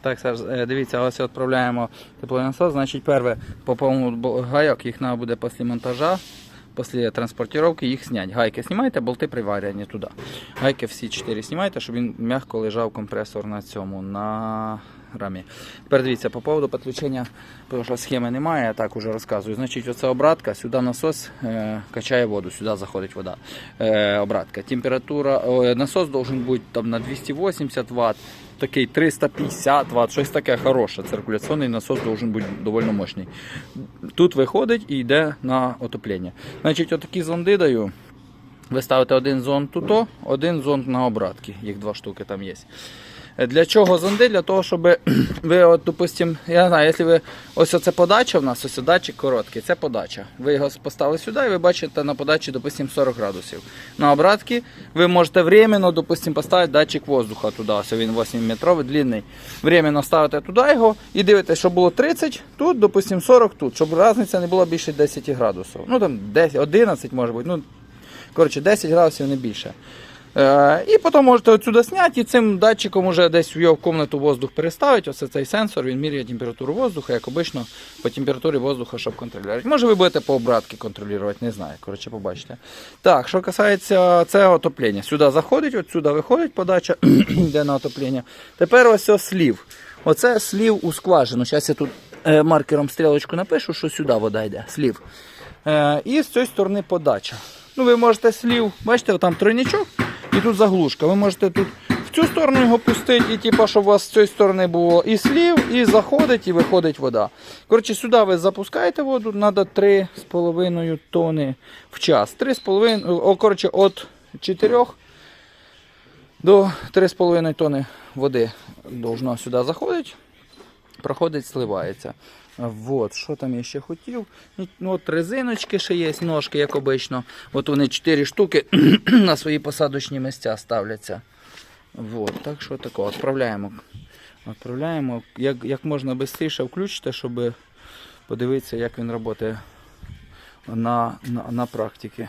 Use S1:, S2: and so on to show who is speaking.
S1: Так, Саш, е, дивіться, ось відправляємо тепловий насос. Значить, перше, по бо- гайок їх треба буде після монтажа, після транспортування їх зняти. Гайки знімайте, болти приварені туди. Гайки всі чотири знімайте, щоб він м'яко лежав компресор на цьому, на рамі. Тепер дивіться, по поводу підключення, тому що схеми немає, я так уже розказую. Значить, оце обратка, сюди насос е, качає воду, сюди заходить вода. Е, обратка. Температура, о, насос должен бути там на 280 Вт, такий 350 Вт, щось таке хороше. Циркуляційний насос должен бути доволі мощний. Тут виходить і йде на отоплення. Значить, отакі зонди даю. Ви ставите один зонд тут, один зонд на обратки. Їх два штуки там є. Для чого зонди? Для того, щоб ви, от, допустим, я не знаю, якщо ви ось оце подача в нас, ось датчик короткий, це подача. Ви його поставили сюди і ви бачите на подачі, допустим, 40 градусів. На обратки ви можете временно, допустим, поставити датчик воздуха туди. Ось він 8 метровий, длинний. Временно ставите туди його і дивитесь, щоб було 30 тут, допустим, 40 тут, щоб різниця не була більше 10 градусів. Ну там 10, 11 може бути. Ну, Коротше, 10 градусів не більше. Е, і потім можете отсюди зняти і цим датчиком уже десь в його кімнату воздух переставити. Ось цей сенсор, він міряє температуру воздуха, як обично, по температурі воздуха, щоб контролювати. Може ви будете по обратки контролювати, не знаю. Коротше, побачите. Так, що касається цього отоплення. Сюди заходить, от сюди виходить подача, йде на отоплення. Тепер ось ось слів. Оце слів у скважину. Зараз я тут е, маркером стрілочку напишу, що сюди вода йде. Слів. Е, і з цієї сторони подача. Ну, ви можете слів, бачите, там тройничок і тут заглушка. Ви можете тут в цю сторону його пустити, і типу, щоб у вас з цієї сторони було і слів, і заходить, і виходить вода. Коротше, сюди ви запускаєте воду, треба 3,5 тони в час. 3,5, о, коротше, від 4 до 3,5 тони води должно сюди заходить проходить, сливається. Вот, що там я ще хотів? Ну, от резиночки ще є, ножки, як обично. От вони 4 штуки на свої посадочні місця ставляться. Вот, так що тако, відправляємо. Відправляємо. Як, як можна швидше включити, щоб подивитися, як він працює на, на, на практиці.